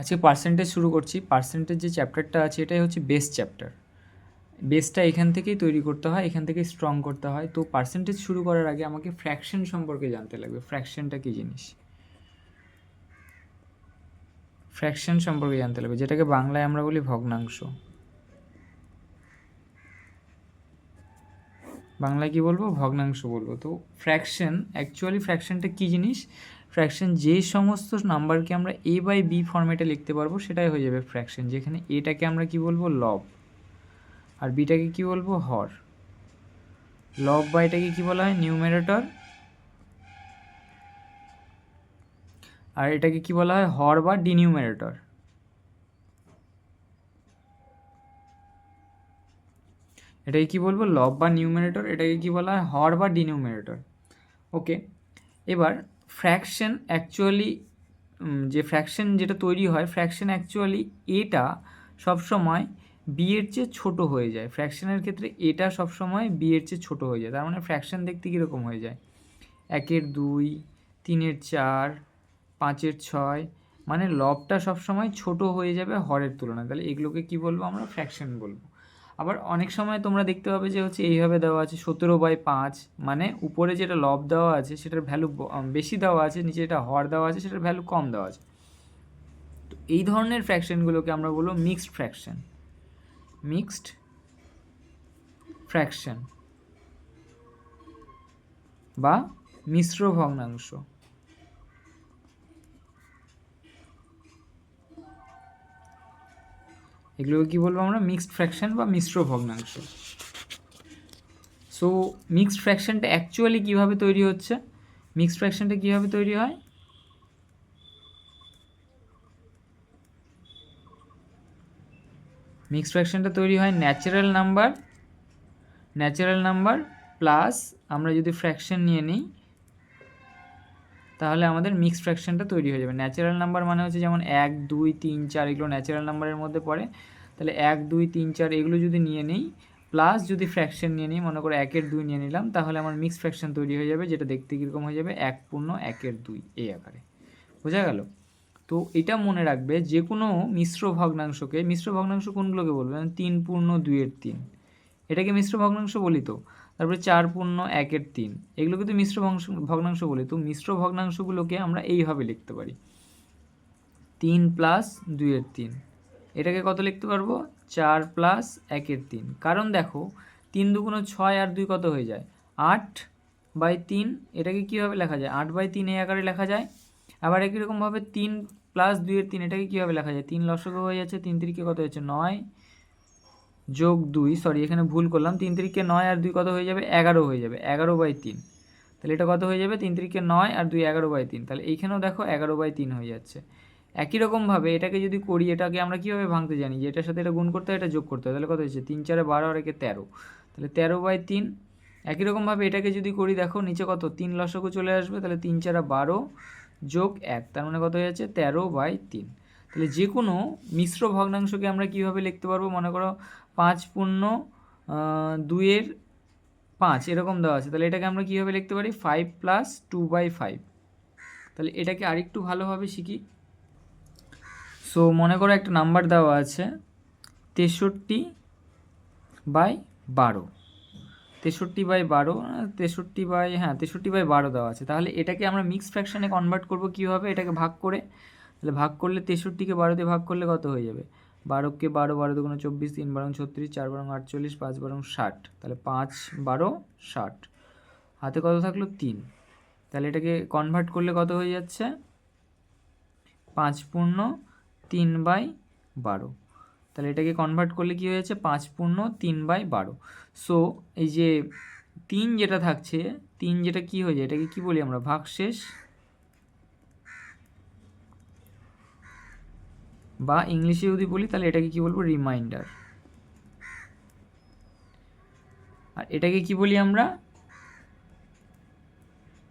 আজকে পার্সেন্টেজ শুরু করছি। পার্সেন্টেজ যে চ্যাপ্টারটা আছে, এটাই হচ্ছে বেস চ্যাপ্টার বেসটা এখান থেকেই তৈরি করতে হয়, এখান থেকেই স্ট্রং করতে হয়। তো পার্সেন্টেজ শুরু করার আগে আমাকে ফ্র্যাকশন সম্পর্কে জানতে লাগবে। ফ্র্যাকশনটা কী জিনিস? ফ্র্যাকশন সম্পর্কে জানতে লাগবে, যেটাকে বাংলায় আমরা বলি ভগ্নাংশ। বাংলায় কি বলব? ভগ্নাংশ বলব। তো ফ্র্যাকশন অ্যাকচুয়ালি ফ্র্যাকশনটা কী জিনিস? ফ্র্যাকশন যে সমস্ত নাম্বারকে আমরা এ বাই বি ফর্মেটে লিখতে পারব, সেটাই হয়ে যাবে ফ্র্যাকশন যেখানে এটাকে আমরা কি বলব? লব আর বিটাকে কি বলব? হর। লব বা এটাকে কি বলা হয়? নিউমেরেটর আর এটাকে কি বলা হয়? হর বা ডিনিউমেরেটর এটাকে কি বলব? লব বা নিউমেরেটর এটাকে কি বলা হয়? হর বা ডিনিউমেরেটর ওকে এবার ফ্র্যাকশন অ্যাকচুয়ালি যে ফ্র্যাকশন যেটা তৈরি হয় ফ্র্যাকশন অ্যাকচুয়ালি এটা সবসময় বি এর চেয়ে ছোটো হয়ে যায়। ফ্র্যাকশনের ক্ষেত্রে এটা সবসময় বি এর চেয়ে ছোটো হয়ে যায়। তার মানে ফ্র্যাকশন দেখতে কীরকম হয়ে যায়? একের দুই, তিনের চার, পাঁচের ছয় মানে লবটা সবসময় ছোট হয়ে যাবে হরের তুলনায়। তাহলে এগুলোকে কি বলব আমরা? ফ্র্যাকশন বলব। আবার অনেক সময় তোমরা দেখতে পাবে যে হচ্ছে এইভাবে দেওয়া আছে সতেরো বাই পাঁচ মানে উপরে যেটা লব দেওয়া আছে সেটার ভ্যালু বেশি দেওয়া আছে, নিচে যেটা হর দেওয়া আছে সেটার ভ্যালু কম দেওয়া আছে। তো এই ধরনের ফ্র্যাকশনগুলোকে আমরা বলব মিক্সড ফ্র্যাকশন মিক্সড ফ্র্যাকশন বা মিশ্র ভগ্নাংশ। এগুলোকে কী বলব আমরা? মিক্সড ফ্র্যাকশন বা মিশ্র ভগ্নাংশ। সো মিক্সড ফ্র্যাকশনটা অ্যাকচুয়ালি কীভাবে তৈরি হচ্ছে? মিক্সড ফ্র্যাকশনটা কীভাবে তৈরি হয়? মিক্সড ফ্র্যাকশনটা তৈরি হয় natural number natural number plus আমরা যদি ফ্র্যাকশন নিয়ে নিই তাহলে আমাদের মিক্সড ফ্র্যাকশনটা তৈরি হয়ে যাবে। ন্যাচারাল নাম্বার মানে হচ্ছে যেমন এক, দুই, তিন, চার এগুলো ন্যাচারাল নাম্বারের মধ্যে পড়ে। তাহলে এক, দুই, তিন, চার এগুলো যদি নিয়ে নিই প্লাস যদি ফ্র্যাকশন নিয়ে নিই, মনে করো একের দুই নিয়ে নিলাম, তাহলে আমার মিক্সড ফ্র্যাকশন তৈরি হয়ে যাবে, যেটা দেখতে কীরকম হয়ে যাবে? এক পূর্ণ, একের দুই এই আকারে। বোঝা গেল? তো এটা মনে রাখবে যে কোনো মিশ্র ভগ্নাংশকে, মিশ্র ভগ্নাংশ কোনগুলোকে বলবে? তিন পূর্ণ, দুইয়ের তিন। এটাকে মিশ্র ভগ্নাংশ বলি তো? তারপরে চার পূর্ণ একের তিন। এগুলোকে তো মিশ্র ভগ্নাংশ বলি। তো মিশ্র ভগ্নাংশগুলোকে আমরা এইভাবে লিখতে পারি। তিন প্লাস দুইয়ের তিন। এটাকে কত লিখতে পারব? চার প্লাস একের তিন। কারণ দেখো, তিন দুগুণ ছয় আর দুই কত হয়ে যায়? আট বাই তিন, এটাকে কীভাবে লেখা যায়? আট বাই তিন এই আকারে লেখা যায়। আবার একই রকমভাবে তিন প্লাস দুইয়ের তিন, এটাকে কীভাবে লেখা যায়? তিন লসক হয়ে যাচ্ছে, তিন তিরিকে কত হয়েছে? নয়। যোগ দুই সরি এখানে ভুল করলাম, তিন তিরিকে নয় আর দুই কত হয়ে যাবে? এগারো হয়ে যাবে, এগারো বাই তিন। তাহলে এটা কত হয়ে যাবে? তিন তিরিকে নয় আর দুই এগারো বাই তিন। তাহলে এইখানেও দেখো এগারো বাই তিন হয়ে যাচ্ছে। একই রকমভাবে এটাকে যদি করি, এটাকে আমরা কীভাবে ভাঙতে জানি? যে এটার সাথে এটা গুণ করতে হয়, এটা যোগ করতে হয়। তাহলে কত হয়েছে? তিন, চারে বারো আর একে তেরো। তাহলে তেরো বাই তিন, একই রকমভাবে এটাকে যদি করি, দেখো নিচে কত? তিন লসকও চলে আসবে, তাহলে তিন, চারা বারো যোগ এক, তার মানে কত হয়ে যাচ্ছে? তেরো বাই তিন। তাহলে যে কোনো মিশ্র ভগ্নাংশকে আমরা কীভাবে লিখতে পারব? মনে করো পাঁচ পূর্ণ দুইয়ের পাঁচ, এরকম দেওয়া আছে। তাহলে এটাকে আমরা কীভাবে লিখতে পারি? Five plus two by five তাহলে এটাকে আরেকটু ভালোভাবে শিখি। সো মনে করো একটা নাম্বার দেওয়া আছে, তেষট্টি বাই বারো। তেষট্টি বাই বারো তেষট্টি বাই হ্যাঁ তেষট্টি বাই বারো দেওয়া আছে। তাহলে এটাকে আমরা মিক্স ফ্র্যাকশানে কনভার্ট করব কীভাবে? এটাকে ভাগ করে। তাহলে ভাগ করলে তেষট্টিকে বারো দিয়ে ভাগ করলে কত হয়ে যাবে? বারোকে বারো বারো দুগুণ চব্বিশ, তিন বারো ছত্রিশ, চার বারো আটচল্লিশ, পাঁচ বারো ষাট। তাহলে পাঁচ বারো ষাট। হাতে কত থাকল? তিন। তাহলে এটাকে কনভার্ট করলে কত হয়ে যাচ্ছে? পাঁচ পূর্ণ তিন বাই বারো। তাহলে এটাকে কনভার্ট করলে কী হয়ে যাচ্ছে? পাঁচ পূর্ণ তিন বাই বারো। সো এই যে তিন যেটা থাকছে, তিন যেটা কি হয়ে যায়? এটাকে কি বলি আমরা? ভাগশেষ বা ইংলিশে যদি বলি, তাহলে এটাকে কি বলব? রিমাইন্ডার আর এটাকে কি বলি আমরা?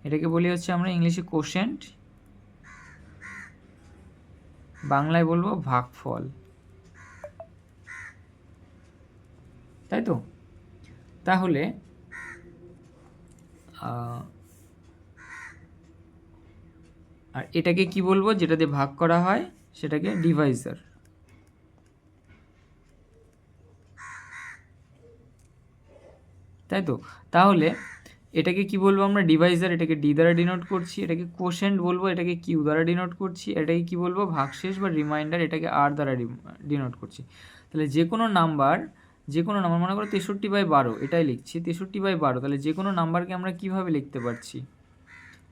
এটাকে বলি হচ্ছে আমরা ইংলিশে কোশেন্ট বাংলায় বলব ভাগফল। তাই তো? তাহলে আর এটাকে কি বলব? যেটা দিয়ে ভাগ করা হয় সেটাকে ডিভাইজার তাই তো? তাহলে এটাকে কি বলব আমরা? ডিভাইজার এটাকে ডি দ্বারা ডিনোট করছি, এটাকে কোশেন্ট বলব, এটাকে কিউ দ্বারা ডিনোট করছি, এটাকে কি বলব? ভাগশেষ বা রিমাইন্ডার এটাকে আর দ্বারা ডিনোট করছি। তাহলে যে কোনো নাম্বার যে কোনো নাম্বার মনে করো তেষট্টি বাই বারো, এটাই লিখছি, তেষট্টি বাই বারো, তাহলে যে কোনো নাম্বারকে আমরা কীভাবে লিখতে পারছি?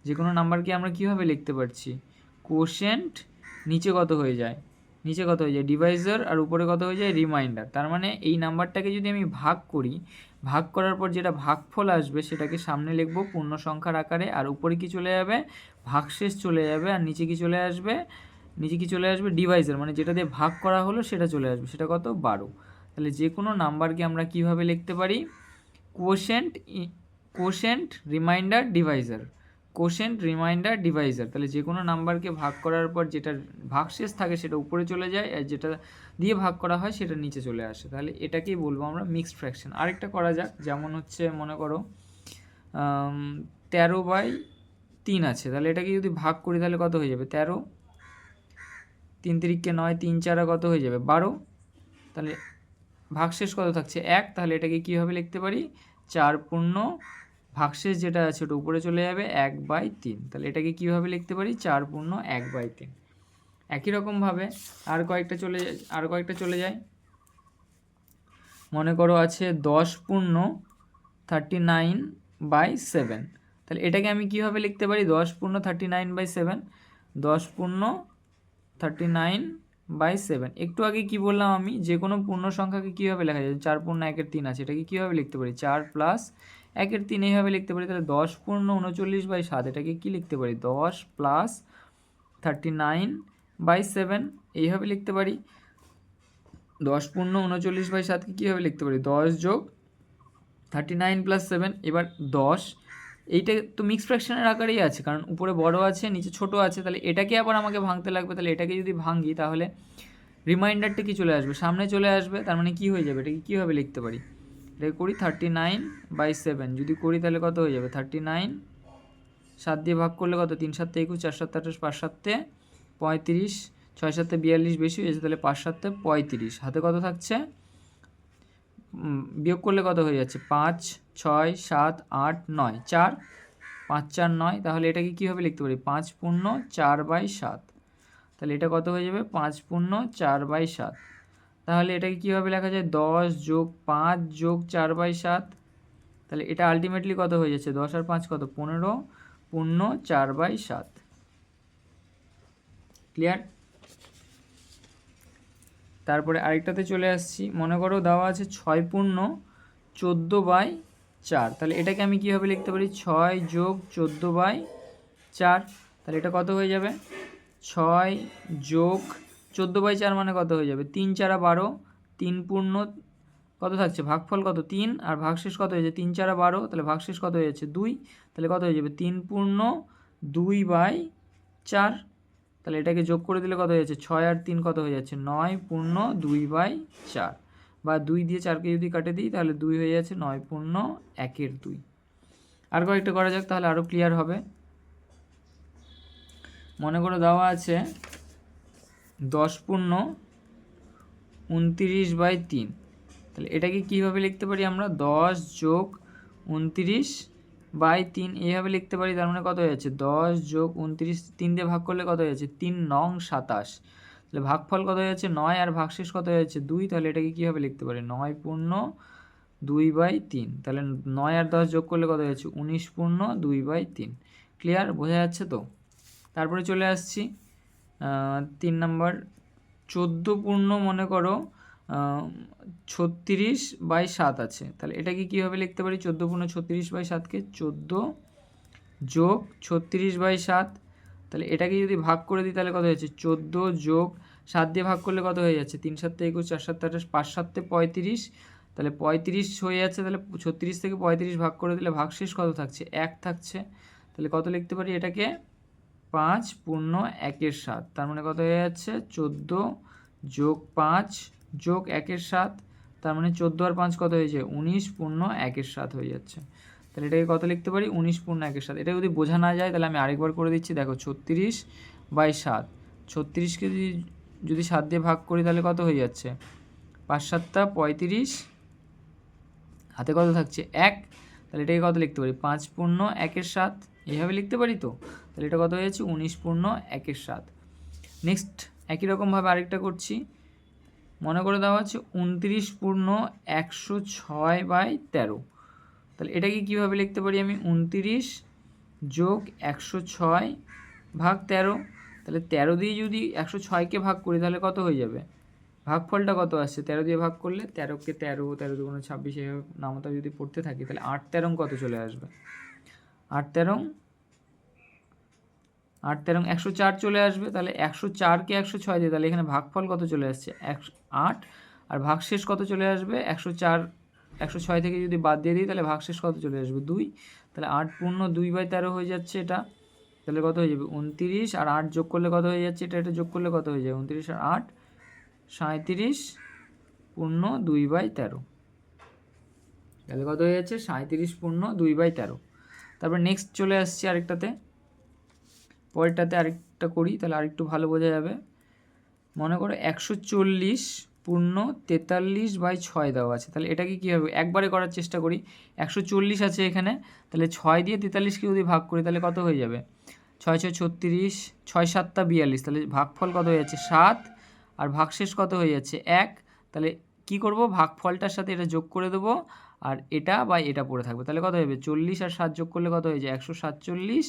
যে কোনো নাম্বারকে আমরা কীভাবে লিখতে পারছি? কোশেন্ট নিচে কত হয়ে যায়? নিচে কত হয়ে যায়? ডিভাইজার আর উপরে কত হয়ে যায়? রিমাইন্ডার তার মানে এই নাম্বারটাকে যদি আমি ভাগ করি, ভাগ করার পর যেটা ভাগফল আসবে সেটাকে সামনে লিখব পূর্ণ সংখ্যার আকারে, আর উপরে কি চলে যাবে? ভাগশেষ চলে যাবে, আর নিচে কি চলে আসবে? নিচে কি চলে আসবে? ডিভাইজার মানে যেটা দিয়ে ভাগ করা হলো সেটা চলে আসবে। সেটা কত? বারো। তাহলে যে কোনো নাম্বারকে আমরা কীভাবে লিখতে পারি? Quotient quotient remainder divisor quotient remainder divisor তাহলে যে কোনো নাম্বারকে ভাগ করার পর যেটা ভাগশেষ থাকে সেটা উপরে চলে যায় আর যেটা দিয়ে ভাগ করা হয় সেটা নিচে চলে আসে। তাহলে এটাকেই বলব আমরা মিক্সড ফ্র্যাকশন আরেকটা করা যাক, যেমন হচ্ছে মনে করো তেরো বাই তিন আছে। তাহলে এটাকে যদি ভাগ করি তাহলে কত হয়ে যাবে? তেরো, তিন তিরিককে নয়, তিন চারা কত হয়ে যাবে? বারো। তাহলে ভাগশেষ কত থাকছে? এক। তাহলে এটাকে কীভাবে লিখতে পারি? চার পূর্ণ ভাগশেষ যেটা আছে ওটা উপরে চলে যাবে এক বাই তিন। তাহলে এটাকে কীভাবে লিখতে পারি? চার পূর্ণ এক বাই তিন। একই রকমভাবে আর কয়েকটা চলে আর কয়েকটা চলে যায়। মনে করো আছে দশ পূর্ণ থার্টি নাইন বাই সেভেন তাহলে এটাকে আমি কীভাবে লিখতে পারি? দশ পূর্ণ থার্টি নাইন বাই সেভেন দশ পূর্ণ থার্টি নাইন বাই সেভেন একটু আগে কি বললাম আমি? যে কোনো পূর্ণ সংখ্যাকে কীভাবে লেখা যায়? চার পূর্ণ একের তিন আছে, এটাকে কীভাবে লিখতে পারি? চার প্লাস একের তিন এইভাবে লিখতে পারি, তাহলে দশ পূর্ণ উনচল্লিশ বাই সাত, এটাকে কী লিখতে পারি? দশ plus thirty nine by seven এইভাবে লিখতে পারি। দশ পূর্ণ উনচল্লিশ বাই সাতকে কীভাবে লিখতে পারি? দশ যোগ থার্টি নাইন প্লাস সেভেন এবার দশ, এইটা তো মিক্স ফ্র্যাকশনের আকারেই আছে, কারণ উপরে বড় আছে, নিচে ছোট আছে, তাহলে এটাকে আবার আমাকে ভাঙতে লাগবে, তাহলে এটাকে যদি ভাঙি, তাহলে রিমাইন্ডারটা কি চলে আসবে? সামনে চলে আসবে, তার মানে কী হয়ে যাবে? এটাকে কীভাবে লিখতে পারি? এটাকে করি থার্টি নাইন বাই সেভেন যদি করি তাহলে কত হয়ে যাবে? থার্টি নাইন সাত দিয়ে ভাগ করলে কত? তিন সাতটা একুশ, চার সাতটা আঠাশ, পাঁচ সাততে পঁয়ত্রিশ, ছয় সাতটা বিয়াল্লিশ বেশি হয়েছে তাহলে পাঁচ সাততে পঁয়ত্রিশ। হাতে কত থাকছে? বিয়োগ করলে কত হয়ে যাচ্ছে? পাঁচ, ছয়, সাত, আট, নয়। চার, পাঁচ, চার, নয়। তাহলে এটাকে কীভাবে লিখতে পারি। পাঁচ পূর্ণ চার বাই সাত। তাহলে এটা কত হয়ে যাবে? পাঁচ পূর্ণ চার বাই সাত। তাহলে এটাকে কীভাবে লেখা যায়? দশ যোগ পাঁচ যোগ চার বাই সাত। তাহলে এটা আলটিমেটলি কত হয়ে যাচ্ছে? দশ আর পাঁচ কত? পনেরো। পূর্ণ চার বাই সাত। ক্লিয়ার তারপরে আরেকটাতে চলে আসছি। মনে করো দেওয়া আছে ছয় পূর্ণ চোদ্দ বাই চার। তাহলে এটাকে আমি কীভাবে লিখতে পারি? ছয় যোগ চোদ্দ বাই চার। তাহলে এটা কত হয়ে যাবে? ছয় যোগ চোদ্দ বাই চার মানে কত হয়ে যাবে? তিন চারা বারো, তিন পূর্ণ কত থাকছে? ভাগফল কত? তিন। আর ভাগশেষ কত হয়েছে তিন চারা বারো, তাহলে ভাগশেষ কত হয়ে যাচ্ছে? দুই। তাহলে কত হয়ে যাবে? তিন পূর্ণ দুই বাই চার। তাহলে এটাকে যোগ করে দিলে কত হয়ে যাচ্ছে? ছয় আর তিন কত হয়ে যাচ্ছে? নয় পূর্ণ দুই বাই চার। বা দুই দিয়ে চারকে যদি কাটে দিই, তাহলে দুই হয়ে যাচ্ছে নয় পূর্ণ একের দুই। আর কয়েকটা করা যাক, তাহলে আরও ক্লিয়ার হবে। মনে করে দেওয়া আছে দশ পূর্ণ উনতিরিশ বাই তিন। তাহলে এটাকে কীভাবে লিখতে পারি আমরা? দশ যোগ উনতিরিশ বাই তিন, এইভাবে লিখতে পারি, তার মানে কত হয়ে যাচ্ছে? দশ যোগ উনত্রিশ, তিন দিয়ে ভাগ করলে কত হয়ে যাচ্ছে? তিন নং সাতাশ। তাহলে ভাগফল কত হয়ে যাচ্ছে? নয়, আর ভাগশেষ কত হয়ে যাচ্ছে? দুই। তাহলে এটাকে কীভাবে লিখতে পারি? নয় পূর্ণ দুই বাই তিন। তাহলে নয় আর দশ যোগ করলে কত হয়ে যাচ্ছে? উনিশ পূর্ণ দুই বাই তিন। ক্লিয়ার? বোঝা যাচ্ছে তো? তারপরে চলে আসছি। তিন নম্বর, চোদ্দ পূর্ণ মনে করো ছত্রিশ বাই সাত আছে। তাহলে এটাকে কীভাবে লিখতে পারি? চোদ্দ পূর্ণ ছত্রিশ বাই সাতকে চোদ্দ যোগ ছত্রিশ বাই সাত। তাহলে এটাকে যদি ভাগ করে দিই, তাহলে কত হয়েছে চোদ্দ যোগ সাত দিয়ে ভাগ করলে কত হয়ে যাচ্ছে? তিন সাতটা একুশ, চার সাতটা আঠাশ, পাঁচ সাততে পঁয়ত্রিশ। তাহলে পঁয়ত্রিশ হয়ে যাচ্ছে, তাহলে ছত্রিশ থেকে পঁয়ত্রিশ ভাগ করে দিলে ভাগ শেষ কত থাকছে? এক থাকছে। তাহলে কত লিখতে পারি এটাকে? পাঁচ পূর্ণ একের সাত। তার মানে কত হয়ে যাচ্ছে? চোদ্দ যোগ পাঁচ যোগ একের সাত। তার মানে চোদ্দ আর পাঁচ কত হয়েছে? উনিশ পূর্ণ একের সাত হয়ে যাচ্ছে। তাহলে এটাকে কত লিখতে পারি? উনিশ পূর্ণ একের সাত। এটা যদি বোঝা না যায়, তাহলে আমি আরেকবার করে দিচ্ছি। দেখো, ছত্রিশ বাই সাত। ছত্রিশকে যদি যদি সাত দিয়ে ভাগ করি, তাহলে কত হয়ে যাচ্ছে? পাঁচ সাতটা পঁয়ত্রিশ। হাতে কত থাকছে? এক। তাহলে এটাকে কত লিখতে পারি? পাঁচ পূর্ণ একের সাত। এইভাবে লিখতে পারি তো? তাহলে এটা কত হয়ে যাচ্ছে উনিশ পূর্ণ একের সাত। নেক্সট একই রকমভাবে আরেকটা করছি। মনে করে দেওয়া আছে উনত্রিশ পূর্ণ একশো ছয় বাই তেরো। তাহলে এটাকে কীভাবে লিখতে পারি আমি? উনত্রিশ যোগ একশো ছয় ভাগ তেরো। তাহলে তেরো দিয়ে যদি একশো ছয়কে ভাগ করি, তাহলে কত হয়ে যাবে? ভাগফলটা কত আসছে? তেরো দিয়ে ভাগ করলে তেরোকে তেরো তেরো দুগুণ ছাব্বিশ এইভাবে নামতা যদি পড়তে থাকি, তাহলে আট তেরং কত চলে আসবে? আট তেরো আট তেরো একশো চার চলে আসবে, তাহলে একশো চারকে একশো ছয় দিয়ে, তাহলে এখানে ভাগফল কত চলে আসছে? একশো আট। আর ভাগশেষ কত চলে আসবে? একশো চার, একশো ছয় থেকে যদি বাদ দিয়ে দিই, তাহলে ভাগশেষ কত চলে আসবে? দুই। তাহলে আট পূর্ণ দুই বাই তেরো হয়ে যাচ্ছে এটা। তাহলে কত হয়ে যাবে? উনতিরিশ। আর আট যোগ করলে কত হয়ে যাচ্ছে? এটা এটা যোগ করলে কত হয়ে যাবে? উনতিরিশ আর আট সাঁত্রিশ পূর্ণ দুই বাই তেরো। তাহলে কত হয়ে যাচ্ছে? সাঁত্রিশ পূর্ণ দুই বাই তেরো। তারপর নেক্সট চলে আসছি আরেকটাতে। পরেরটাতে আরেকটা করি, তাহলে আরেকটু ভালো বোঝা যাবে। মনে করো একশো চল্লিশ পূর্ণ তেতাল্লিশ বাই ছয় দেওয়া আছে, তাহলে এটাকে কী হবে? একবারে করার চেষ্টা করি, একশো চল্লিশ আছে এখানে, তাহলে ছয় দিয়ে তেতাল্লিশকে যদি ভাগ করি, তাহলে কত হয়ে যাবে? ছয় ছয় ছত্রিশ ছয় সাতটা বিয়াল্লিশ, তাহলে ভাগফল কত হয়ে যাচ্ছে? সাত, আর ভাগশেষ কত হয়ে যাচ্ছে? এক, তাহলে কি করব? ভাগফলটার সাথে এটা যোগ করে দেবো, আর এটা বা এটা পড়ে থাকবে, তাহলে কত হবে চল্লিশ আর সাত যোগ করলে কত হয়ে যায়? একশো সাতচল্লিশ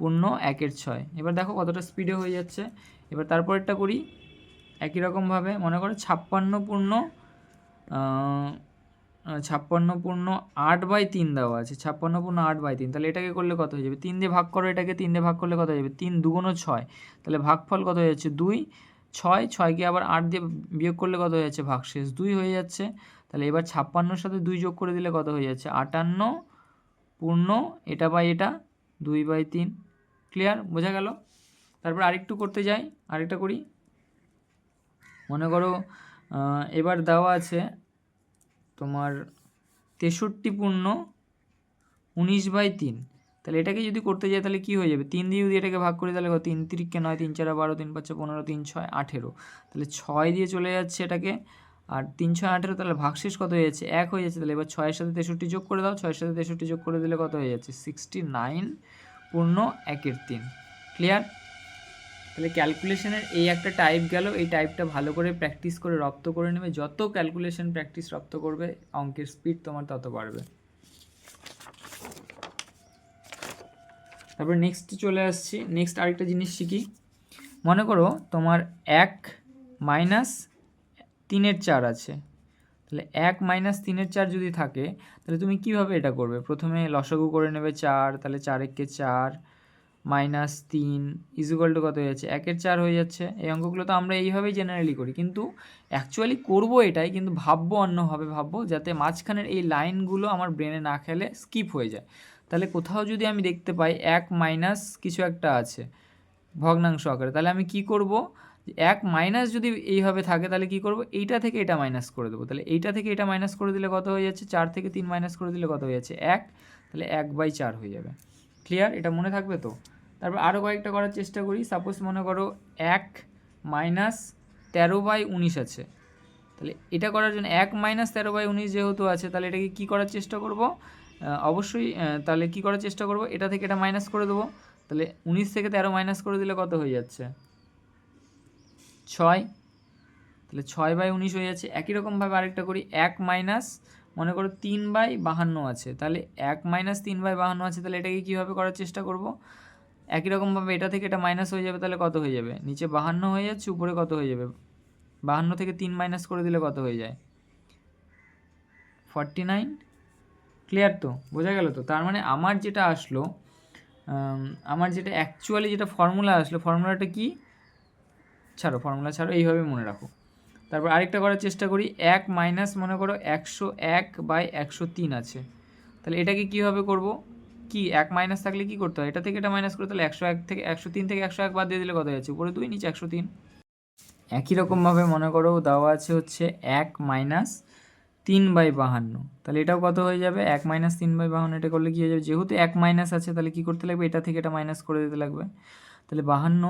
পূর্ণ একের ছয়। এবার দেখো কতটা স্পিডে হয়ে যাচ্ছে। এবার তারপরেরটা করি। একই রকমভাবে মনে করো ছাপ্পান্ন পূর্ণ ছাপ্পান্ন পূর্ণ আট বাই তিন দেওয়া আছে। ছাপ্পান্ন পূর্ণ আট বাই তিন। তাহলে এটাকে করলে কত হয়ে যাবে? তিন দিয়ে ভাগ করো এটাকে, তিন দিয়ে ভাগ করলে কত হয়ে যাবে? তিন দুগুণো ছয়। তাহলে ভাগফল কত হয়ে যাচ্ছে? দুই। ছয়, ছয়কে আবার আট দিয়ে বিয়োগ করলে কত হয়ে যাচ্ছে? ভাগশেষ দুই হয়ে যাচ্ছে। তাহলে এবার ছাপ্পান্নর সাথে দুই যোগ করে দিলে কত হয়ে যাচ্ছে? আটান্ন পূর্ণ, এটা বাই এটা, দুই বাই তিন। ক্লিয়ার বোঝা গেল? তারপর আরেকটু করতে যাই, আরেকটা করি। মনে করো এবার দেওয়া আছে তোমার তেষট্টি পূর্ণ উনিশ বাই তিন। তাহলে এটাকে যদি করতে যাই, তাহলে কী হয়ে যাবে? তিন দিয়ে যদি এটাকে ভাগ করি, তাহলে? তিন তিরিককে নয়, তিন চারা বারো, তিন পাঁচে পনেরো, তিন ছয়, আঠেরো। তাহলে ছয় দিয়ে চলে যাচ্ছে এটাকে। আর তিন, ছয়, আঠেরো, তাহলে ভাগশেষ কত হয়ে যাচ্ছে? এক হয়ে যাচ্ছে। তাহলে এবার ছয়ের সাথে তেষট্টি যোগ করে দাও। ছয়ের সাথে তেষট্টি যোগ করে দিলে কত হয়ে যাচ্ছে? সিক্সটি নাইন পূর্ণ একের তিন। ক্লিয়ার তাহলে ক্যালকুলেশনের এই একটা টাইপ গেল, এই টাইপটা ভালো করে প্র্যাকটিস করে রপ্ত করে নেবে। যত ক্যালকুলেশন প্র্যাকটিস রপ্ত করবে, অঙ্কের স্পিড তোমার তত বাড়বে। তারপর নেক্সট চলে আসছি। নেক্সট আরেকটা জিনিস শিখি। মনে করো তোমার এক মাইনাস তিনের চার আছে। তাহলে এক মাইনাস তিনের চার যদি থাকে, তাহলে তুমি কীভাবে এটা করবে? প্রথমে লসগু করে নেবে চার, তাহলে চার এককে চার মাইনাস তিন ইজুকাল টু কত হয়ে যাচ্ছে? একের চার হয়ে যাচ্ছে। এই অঙ্কগুলো তো আমরা এইভাবেই জেনারেলি করি। কিন্তু অ্যাকচুয়ালি করব এটাই, কিন্তু ভাববো অন্যভাবে ভাববো, যাতে মাঝখানের এই লাইনগুলো আমার ব্রেনে না খেলে স্কিপ হয়ে যায়। তাহলে কোথাও যদি আমি দেখতে পাই এক মাইনাস কিছু একটা আছে ভগ্নাংশ আকারে, তাহলে আমি কি করব? এক মাইনাস যদি এইভাবে থাকে, তাহলে কি করব? এইটা থেকে এটা মাইনাস করে দেবো। তাহলে এইটা থেকে এটা মাইনাস করে দিলে কত হয়ে যাচ্ছে? চার থেকে তিন মাইনাস করে দিলে কত হয়ে যাচ্ছে? এক। তাহলে এক বাই চার হয়ে যাবে। ক্লিয়ার এটা মনে থাকবে তো? তারপর আরও কয়েকটা করার চেষ্টা করি। সাপোজ মনে করো এক মাইনাস তেরো বাই উনিশ আছে। তাহলে এটা করার জন্য এক মাইনাস তেরো বাই উনিশ যেহেতু আছে, তাহলে এটাকে কী করার চেষ্টা করব? অবশ্যই তাহলে কী করার চেষ্টা করব? এটা থেকে এটা মাইনাস করে দেবো। তাহলে উনিশ থেকে তেরো মাইনাস করে দিলে কত হয়ে যাচ্ছে? ছয়। তাহলে ছয় বাই উনিশ হয়ে যাচ্ছে। একই রকমভাবে আরেকটা করি, এক মাইনাস, মনে করো তিন বাই বাহান্ন আছে। তাহলে এক মাইনাস তিন বাই বাহান্ন আছে, তাহলে এটাকে কীভাবে করার চেষ্টা করব? একই রকমভাবে এটা থেকে এটা মাইনাস হয়ে যাবে, তাহলে কত হয়ে যাবে? নিচে বাহান্ন হয়ে যাচ্ছে, উপরে কত হয়ে যাবে? বাহান্ন থেকে তিন মাইনাস করে দিলে কত হয়ে যায়? Forty nine. ক্লিয়ার তো? বোঝা গেল তো? তার মানে আমার যেটা আসলো আমার যেটা অ্যাকচুয়ালি যেটা ফর্মুলা আসলো ফর্মুলাটা কি? ছাড়ো ফর্মুলা ছাড়ো, এইভাবে মনে রাখো। তারপর আরেকটা করার চেষ্টা করি, এক মাইনাস মনে করো একশো এক বাই একশো তিন আছে। তাহলে এটাকে কীভাবে করব? কি, এক মাইনাস থাকলে কি করতে হয়? এটা থেকে এটা মাইনাস করে তাহলে একশো এক থেকে, একশো তিন থেকে একশো এক বাদ দিয়ে দিলে কত যাচ্ছে? উপরে দুই, নিচে একশো তিন। একই রকমভাবে মনে করো দেওয়া আছে হচ্ছে এক মাইনাস তিন বাই বাহান্ন। তাহলে এটাও কত হয়ে যাবে? এক মাইনাস তিন বাই বাহান্ন, এটা করলে কী হয়ে যাবে? যেহেতু এক মাইনাস আছে, তাহলে কী করতে লাগবে? এটা থেকে এটা মাইনাস করে দিতে লাগবে। তাহলে বাহান্ন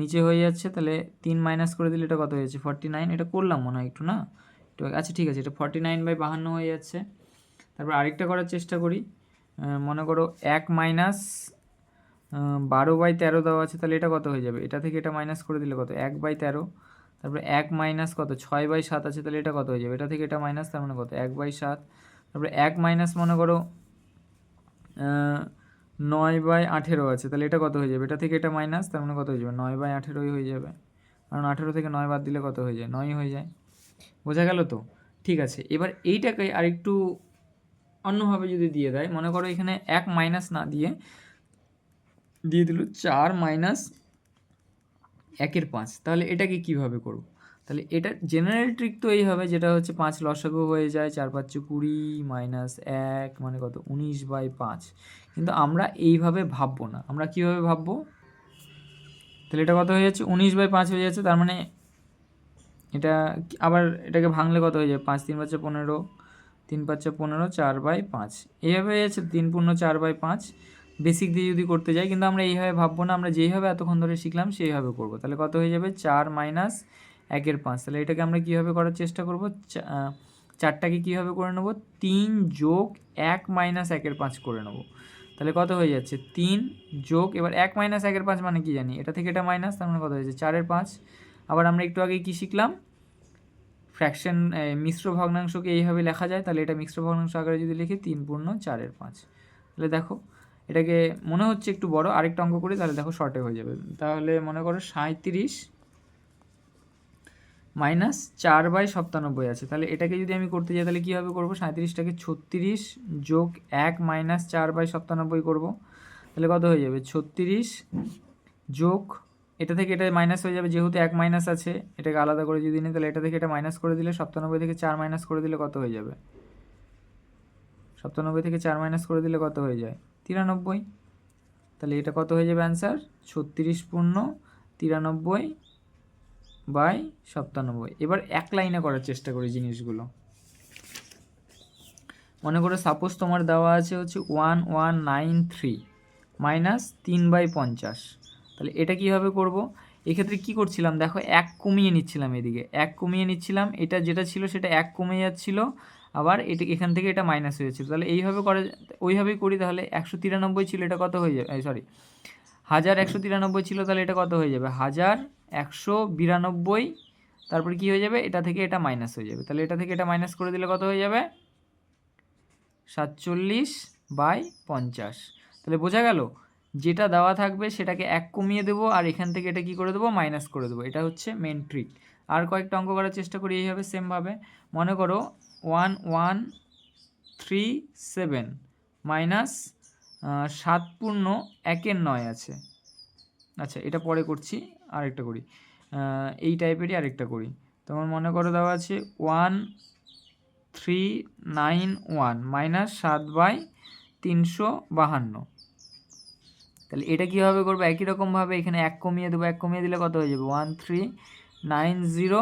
নিচে হয়ে যাচ্ছে, তাহলে তিন মাইনাস করে দিলে এটা কত হয়ে যাচ্ছে? ফর্টি নাইন এটা করলাম মনে হয় একটু, না? একটু আচ্ছা ঠিক আছে, এটা ফর্টি নাইন বাই বাহান্ন হয়ে যাচ্ছে। তারপর আরেকটা করার চেষ্টা করি। মনে করো এক মাইনাস বারো বাই তেরো দেওয়া আছে, তাহলে এটা কত হয়ে যাবে? এটা থেকে এটা মাইনাস করে দিলে কত? এক বাই তেরো। তারপরে এক মাইনাস কত? ছয় বাই সাত আছে, তাহলে এটা কত হয়ে যাবে? এটা থেকে এটা মাইনাস তার মানে কত? এক বাই সাত। তারপরে এক মাইনাস মনে করো নয় বাই আঠেরো আছে, তাহলে এটা কত হয়ে যাবে? এটা থেকে এটা মাইনাস তার মানে কত হয়ে যাবে? নয় বাই আঠেরোই হয়ে যাবে। কারণ আঠেরো থেকে নয় বাদ দিলে কত হয়ে যায়? নয়ই হয়ে যায়। বোঝা গেল তো? ঠিক আছে, এবার এইটাকে আরেকটু অন্যভাবে যদি দিয়ে দেয়, মনে করো এখানে এক মাইনাস না দিয়ে দিয়ে দিল চার মাইনাস একের পাঁচ, তাহলে এটাকে কীভাবে করব? তাহলে এটা জেনারেল ট্রিক তো এই হবে, যেটা হচ্ছে পাঁচ লসাগু হয়ে যায়, চার পাঁচশো কুড়ি মাইনাস এক মানে কত? উনিশ বাই পাঁচ। কিন্তু আমরা এইভাবে ভাববো না। আমরা কীভাবে ভাববো? তাহলে এটা কত হয়ে যাচ্ছে? উনিশ বাই পাঁচ হয়ে যাচ্ছে, তার মানে এটা আবার এটাকে ভাঙলে কত হয়ে যাবে? পাঁচ তিন পাঁচশো পনেরো, তিন পাঁচশো পনেরো, চার বাই পাঁচ। এইভাবে হয়ে যাচ্ছে, তিন পূর্ণ চার বাই পাঁচ। বেসিক দিয়ে যদি করতে যাই, কিন্তু আমরা এইভাবে ভাববো না, আমরা যেইভাবে এতক্ষণ ধরে শিখলাম, সেইভাবে করব। তাহলে কত হয়ে যাবে? চার মাইনাস একের পাঁচ। তাহলে এটাকে আমরা কীভাবে করার চেষ্টা করব? চারটাকে কীভাবে করে নেব? তিন যোগ এক মাইনাস একের পাঁচ করে নেব। তাহলে কত হয়ে যাচ্ছে? তিন যোগ, এবার এক মাইনাস একের পাঁচ মানে কি জানি? এটা থেকে এটা মাইনাস তার মানে কত হয়েছে? চারের পাঁচ। আবার আমরা একটু আগে কি শিখলাম? ফ্র্যাকশন মিশ্র ভগ্নাংশকে এইভাবে লেখা যায়, তাহলে এটা মিশ্র ভগ্নাংশ আকারে যদি লিখি, তিন পূর্ণ চারের পাঁচ। তাহলে দেখো, এটাকে মনে হচ্ছে একটু বড়, আরেকটা অঙ্ক করি তাহলে দেখো শর্টে হয়ে যাবে। তাহলে মনে করো সাঁত্রিশ মাইনাস চার বাই সপ্তানব্বই আছে। তাহলে এটাকে যদি আমি করতে যাই, তাহলে কীভাবে করব? সাঁত্রিশটাকে ছত্রিশ যোগ এক মাইনাস চার বাই সপ্তানব্বই করব। তাহলে কত হয়ে যাবে? ছত্রিশ যোগ, এটা থেকে এটা মাইনাস হয়ে যাবে যেহেতু এক মাইনাস আছে, এটাকে আলাদা করে যদি নিই, তাহলে এটা থেকে এটা মাইনাস করে দিলে সপ্তানব্বই থেকে চার মাইনাস করে দিলে কত হয়ে যাবে? সপ্তানব্বই থেকে চার মাইনাস করে দিলে কত হয়ে যায়? তিরানব্বই। তাহলে এটা কত হয়ে যাবে? অ্যান্সার, ছত্রিশ পূর্ণ তিরানব্বই বাই সপ্তানব্বই। এবার এক লাইনে করার চেষ্টা করি জিনিসগুলো। মনে করো সাপোজ তোমার দেওয়া আছে হচ্ছে one one nine three minus তিন বাই পঞ্চাশ। তাহলে এটা কীভাবে করব? এক্ষেত্রে কি করছিলাম? দেখো এক কমিয়ে নিচ্ছিলাম এদিকে। এক কমিয়ে নিচ্ছিলাম, এটা যেটা ছিল সেটা এক কমে যাচ্ছিল, আবার এটা এখান থেকে এটা মাইনাস হয়েছিল তাহলে এইভাবে করে ওইভাবেই করি তাহলে একশো তিরানব্বই ছিল, এটা কত হয়ে যাবে? সরি হাজার একশো তিরানব্বই ছিল, তাহলে এটা কত হয়ে যাবে? হাজার একশো বিরানব্বই, তারপরে কি হয়ে যাবে? এটা থেকে এটা মাইনাস হয়ে যাবে। তাহলে এটা থেকে এটা মাইনাস করে দিলে কত হয়ে যাবে? সাতচল্লিশ বাই পঞ্চাশ। তাহলে বোঝা গেল, যেটা দেওয়া থাকবে সেটাকে এক কমিয়ে দেবো আর এখান থেকে এটা কি করে দেবো? মাইনাস করে দেবো। এটা হচ্ছে মেন ট্রিক আর কয়েকটা অঙ্ক করার চেষ্টা করি এইভাবে সেমভাবে মনে করো one one three seven minus সাত পূর্ণ একের নয় আছে। আচ্ছা এটা পরে করছি। আরেকটা করি। এই টাইপেরই আরেকটা করি। তোমার মনে করো দেওয়া আছে one three nine one minus সাত বাই তিনশো বাহান্ন। তাহলে এটা কীভাবে করব? একই রকমভাবে এখানে এক কমিয়ে দেবো, এক কমিয়ে দিলে কত হয়ে যাবে? ওয়ান থ্রি নাইন জিরো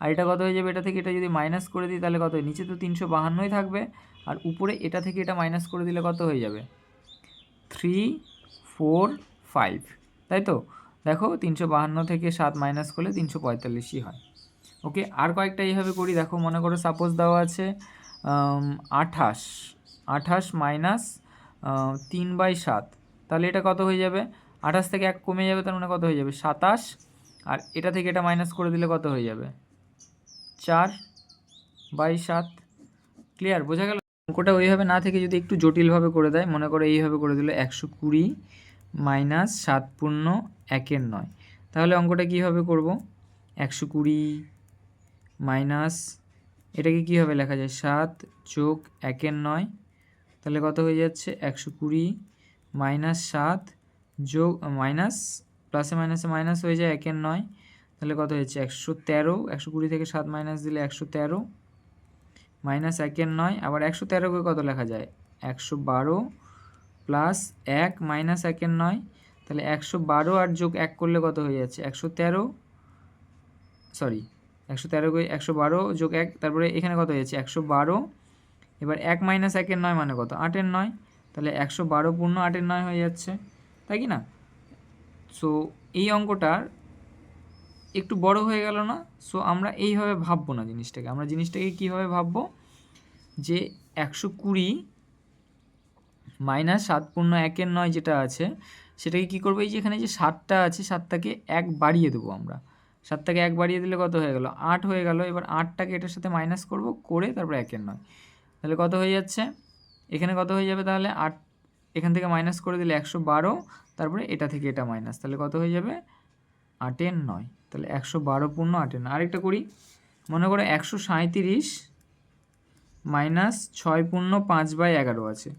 আর এটা কত হয়ে যাবে? এটা থেকে এটা যদি মাইনাস করে দিই তাহলে কত হয়? নিচে তো তিনশো বাহান্নই থাকবে। আর উপরে এটা থেকে এটা মাইনাস করে দিলে কত হয়ে যাবে? থ্রি ফোর ফাইভ তাই তো? দেখো তিনশো বাহান্ন থেকে সাত মাইনাস করলে তিনশো পঁয়তাল্লিশই হয়। ওকে, আর কয়েকটা এইভাবে করি। দেখো, মনে করো সাপোজ দেওয়া আছে আঠাশ। আঠাশ মাইনাস তিন বাই সাত। তাহলে এটা কত হয়ে যাবে? আঠাশ থেকে এক কমে যাবে, তার মানে কত হয়ে যাবে? সাতাশ। আর এটা থেকে এটা মাইনাস করে দিলে কত হয়ে যাবে? চার বাই সাত। ক্লিয়ার বোঝা গেল? অঙ্কটা ওইভাবে না থেকে যদি একটু জটিলভাবে করে দেয়, মনে করো এইভাবে করে দিল একশো কুড়ি মাইনাস সাত পূর্ণ একের নয়। তাহলে অঙ্কটা কীভাবে করব? একশো কুড়ি মাইনাস, এটাকে কীভাবে লেখা যায়? সাত যোগ একের নয়, তাহলে কত হয়ে যাচ্ছে? একশো কুড়ি মাইনাস সাত যোগ, মাইনাস, প্লাসে মাইনাসে মাইনাস হয়ে যায় একের নয়, তাহলে কত হয়েছে? একশো তেরো, একশো কুড়ি থেকে সাত মাইনাস দিলে একশো তেরো, মাইনাস একের নয়, আবার একশো তেরোকে কত লেখা যায়? একশো বারো প্লাস এক মাইনাস একের নয় তাহলে একশো বারো আর যোগ এক করলে কত হয়ে যাচ্ছে? একশো তেরো? সরি একশো তেরোকে একশো বারো যোগ এক, তারপরে এখানে কত হয়েছে একশো বারো। এবার এক মাইনাস একের নয় মানে কত? আটের নয়। তাহলে একশো বারো পূর্ণ আটের নয় হয়ে যাচ্ছে। তাই কি না? সো এই অঙ্কটার একটু বড় হয়ে গেল না? সো আমরা এইভাবে ভাববো না জিনিসটাকে। আমরা জিনিসটাকে কীভাবে ভাববো? যে একশো কুড়ি মাইনাস সাত পূর্ণ একের নয় যেটা আছে সেটাকে কী করব? এই যে এখানে যে সাতটা আছে, সাতটাকে এক বাড়িয়ে দেবো আমরা। সাতটাকে এক বাড়িয়ে দিলে কত হয়ে গেল? আট হয়ে গেল। এবার আটটাকে এটার সাথে মাইনাস করব, করে তারপর একের নয়। তাহলে কত হয়ে যাচ্ছে? এখানে কত হয়ে যাবে তাহলে? আট, এখান থেকে মাইনাস করে দিলে একশো বারো, তারপরে এটা থেকে এটা মাইনাস তাহলে কত হয়ে যাবে? আটের নয়। তাহলে একশো বারো পূর্ণ আটের নয়। আরেকটা করি। মনে করো একশো সাঁইত্রিশ মাইনাস ছয় পূর্ণ পাঁচ বাই এগারো আছে।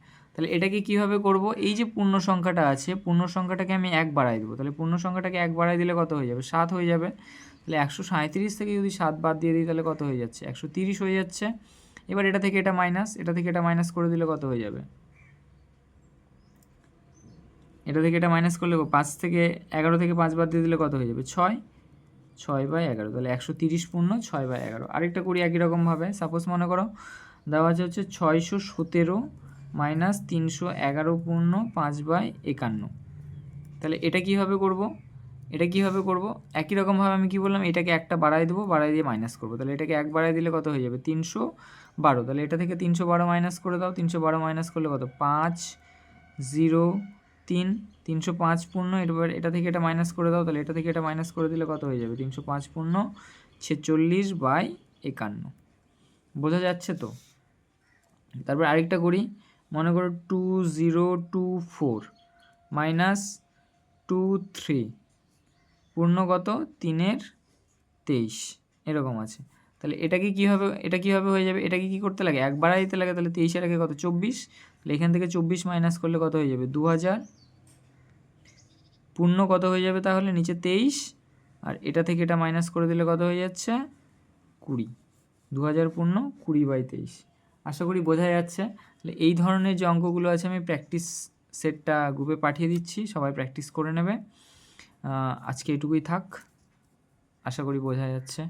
তাহলে এটাকে কীভাবে করব? এই যে পূর্ণ সংখ্যাটা আছে, পূর্ণ সংখ্যাটাকে আমি এক বাড়াই দেবো। তাহলে পূর্ণ সংখ্যাটাকে এক বাড়াই দিলে কত হয়ে যাবে? সাত হয়ে যাবে। তাহলে একশো সাঁইত্রিশ থেকে যদি সাত বাদ দিয়ে দিই, তাহলে কত হয়ে যাচ্ছে? একশো তিরিশ হয়ে যাচ্ছে। এবার এটা থেকে এটা মাইনাস এটা থেকে এটা মাইনাস করে দিলে কত হয়ে যাবে? এটা থেকে এটা মাইনাস করলে পাঁচ থেকে এগারো থেকে পাঁচ বাদ দিয়ে দিলে কত হয়ে যাবে? ছয়। ছয় বাই এগারো। তাহলে একশো তিরিশ পূর্ণ, ছয় বাই এগারো। আরেকটা করি একই রকমভাবে। সাপোজ মনে করো, দেওয়া আছে হচ্ছে ছয়শো সতেরো মাইনাস তিনশো এগারো পূর্ণ পাঁচ বাই একান্ন। তাহলে এটা কীভাবে করব? এটা কীভাবে করব? একই রকমভাবে আমি কি বললাম? এটাকে একটা বাড়াই দেবো বাড়াই দিয়ে মাইনাস করব। তাহলে এটাকে এক বাড়াই দিলে কত হয়ে যাবে? তিনশো বারো। তাহলে এটা থেকে তিনশো বারো মাইনাস করে দাও। তিনশো বারো মাইনাস করলে কত? পাঁচ, জিরো, তিন। তিনশো পাঁচ পূর্ণ এবার এটা থেকে এটা মাইনাস করে দাও। তাহলে এটা থেকে এটা মাইনাস করে দিলে কত হয়ে যাবে? তিনশো পাঁচ পূর্ণ ছেচল্লিশ বাই একান্ন। বোঝা যাচ্ছে তো? তারপর আরেকটা করি। মনে করো two zero two four minus two three পূর্ণগত তিনের তেইশ, এরকম আছে। তাহলে এটাকে কীভাবে এটা কীভাবে হয়ে যাবে? এটাকে কী করতে লাগে? এক বাড়াই দিতে লাগে, তাহলে তেইশের আগে কত? চব্বিশ। তাহলে এখান থেকে চব্বিশ মাইনাস করলে কত হয়ে যাবে? দু হাজার পূর্ণ কত হয়ে যাবে তাহলে নিচে তেইশ, আর এটা থেকে এটা মাইনাস করে দিলে কত হয়ে যাচ্ছে? কুড়ি। দু হাজার পূর্ণ কুড়ি বাই তেইশ। আশা করি বোঝা যাচ্ছে। তাহলে এই ধরনের যে অঙ্কগুলো আছে, আমি প্র্যাকটিস সেটটা গ্রুপে পাঠিয়ে দিচ্ছি, সবাই প্র্যাকটিস করে নেবে। আজকে এটুকুই থাক। আশা করি বোঝা যাচ্ছে।